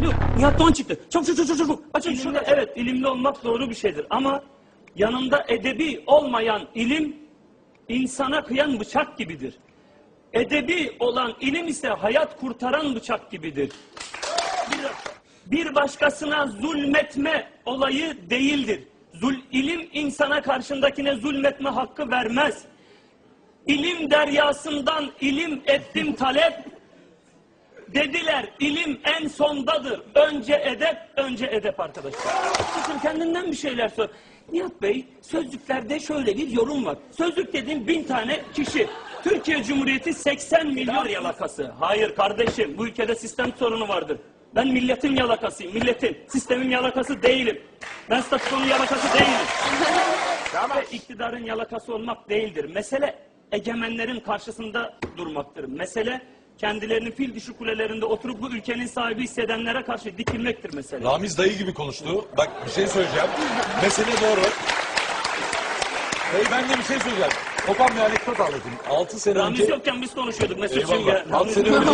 Alo Nihat Doğan çıktı. Çabuk çabuk çabuk çabuk. Açın İlimli, şurada. evet ilimli olmak doğru bir şeydir ama yanında edebi olmayan ilim insana kıyan bıçak gibidir. Edebi olan ilim ise hayat kurtaran bıçak gibidir. Bir, bir başkasına zulmetme olayı değildir. Zul, ilim insana karşındakine zulmetme hakkı vermez. İlim deryasından ilim ettim talep, Dediler ilim en sondadır. Önce edep, önce edep arkadaşlar. Kızım kendinden bir şeyler sor. Nihat Bey, sözlüklerde şöyle bir yorum var. Sözlük dediğim bin tane kişi. Türkiye Cumhuriyeti 80 milyon yalakası. Hayır kardeşim, bu ülkede sistem sorunu vardır. Ben milletin yalakasıyım, milletin. Sistemin yalakası değilim. Ben statükonun yalakası değilim. Ve iktidarın yalakası olmak değildir. Mesele egemenlerin karşısında durmaktır. Mesele kendilerini fil dişi kulelerinde oturup bu ülkenin sahibi hissedenlere karşı dikilmektir mesele. Ramiz dayı gibi konuştu. Bak bir şey söyleyeceğim. Mesele doğru. Dayı ben de bir şey söyleyeceğim. Toplam bir anekdot anlatayım. 6 sene Ramiz önce... yokken biz konuşuyorduk Mesut'cum ya. Eyvallah. 6 Ramiz sene önce